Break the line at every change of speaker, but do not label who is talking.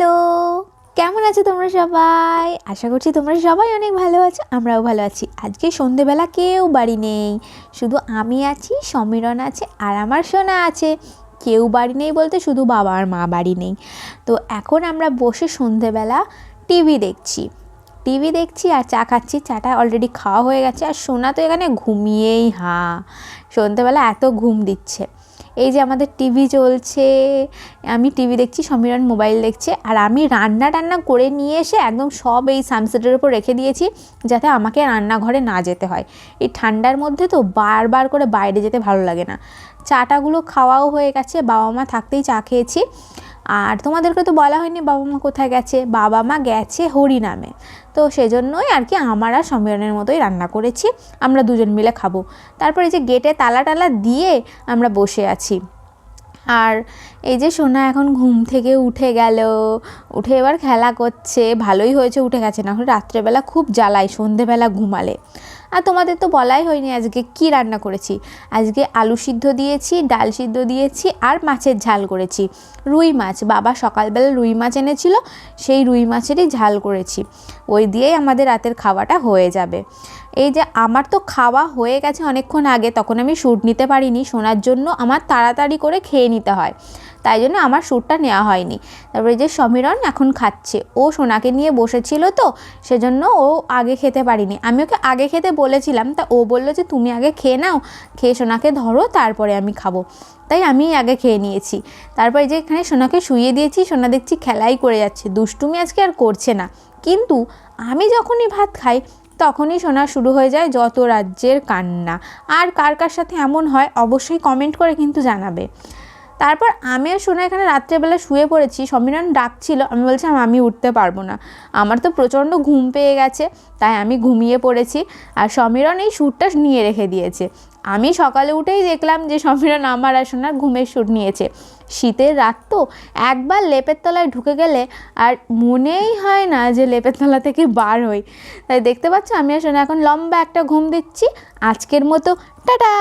Hello, কেমন আছো তোমরা সবাই? আশা করছি তোমরা সবাই অনেক ভালো আছো, আমরাও ভালো আছি। আজকে সন্ধেবেলা কেউ বাড়ি নেই, শুধু আমি আছি, সমীরণ আছে আর আমার সোনা আছে। কেউ বাড়ি নেই বলতে শুধু বাবা আর মা বাড়ি নেই। তো এখন আমরা বসে সন্ধেবেলা টিভি দেখছি। টিভি দেখছি আর চা খাচ্ছি, চাটা অলরেডি খাওয়া হয়ে গেছে আর সোনা তো এখানে ঘুমিয়েই, হাঁ। সন্ধেবেলা এত ঘুম দিচ্ছে। এই যে আমাদের টিভি চলছে, আমি টিভি দেখছি, সমীরণ মোবাইল দেখছে, আর আমি রান্না টান্না করে নিয়ে এসে একদম সব এই সানসেটের উপর রেখে দিয়েছি, যাতে আমাকে রান্নাঘরে না যেতে হয়। এই ঠান্ডার মধ্যে তো বারবার করে বাইরে যেতে ভালো লাগে না। চাটাগুলো খাওয়াও হয়ে গেছে বাবা মা থাকতেই চা খেয়েছি। আর তোমাদেরকে তো বলা হয়নি বাবা মা কোথায় গেছে, বাবা মা গেছে হরিনামে তো সেজন্যই আর কি আমার আর সম্মেলনের মতোই রান্না করেছি, আমরা দুজন মিলে খাব। তারপরে যে গেটে তালা টালা দিয়ে আমরা বসে আছি। আর এই যে সোনা এখন ঘুম থেকে উঠে গেল, উঠে এবার খেলা করছে, ভালোই হয়েছে উঠে গেছে, না রাত্রেবেলা খুব জ্বালাই সন্ধেবেলা ঘুমালে। আর তোমাদের তো বলাই হয়নি আজকে কি রান্না করেছি? আজকে আলু সিদ্ধ দিয়েছি, ডাল সিদ্ধ দিয়েছি আর মাছের ঝাল করেছি। রুই মাছ, বাবা সকালবেলা রুই মাছ এনেছিল, সেই রুই মাছেরই ঝাল করেছি। ওই দিয়েই আমাদের রাতের খাওয়াটা হয়ে যাবে। এই যে আমার তো খাওয়া হয়ে গেছে অনেকক্ষণ আগে, তখন আমি শ্যুট নিতে পারিনি। শোনার জন্য আমার তাড়াতাড়ি করে খেয়ে নিতে হয়। তাই জন্য আমার শ্যুটটা নেওয়া হয়নি। তারপরে যে সমীরণ এখন খাচ্ছে। ও সোনাকে নিয়ে বসেছিল তো, সেজন্য ও আগে খেতে পারিনি। আমি ওকে আগে খেতে বলেছিলাম, তা ও বলল যে, তুমি আগে খেয়ে নাও, খেয়ে সোনাকে ধরো, তারপরে আমি খাব। তাই আমি আগে খেয়ে নিয়েছি। তারপরে যে এখানে সোনাকে শুয়ে দিয়েছি, সোনা দেখছি খেলাই করে যাচ্ছে। দুষ্টুমি আজকে আর করছে না। কিন্তু আমি যখনই ভাত খাই তখনই শোনা শুরু হয়ে যায় যত রাজ্যের কান্না। আর কার কার সাথে এমন হয় অবশ্যই কমেন্ট করে কিন্তু জানাবে। তারপর আমিও শোনা এখানে রাত্রেবেলা শুয়ে পড়েছি। সমীরণ ডাকছিল, আমি বলছিলাম আমি উঠতে পারব না। আমার তো প্রচণ্ড ঘুম পেয়ে গেছে, তাই আমি ঘুমিয়ে পড়েছি। আর সমীরণ এই শ্যুটটা নিয়ে রেখে দিয়েছে। আমি সকালে উঠেই দেখলাম যে সমীরণ আমার আর সোনার ঘুমের শ্যুট নিয়েছে। শীতের রাত তো, একবার লেপের তলায় ঢুকে গেলে আর মনেই হয় না যে লেপের তলা থেকে বার হই। তাই দেখতে পাচ্ছ, আমি আর সোনা এখন লম্বা একটা ঘুম দিচ্ছি। আজকের মতো, টাটা!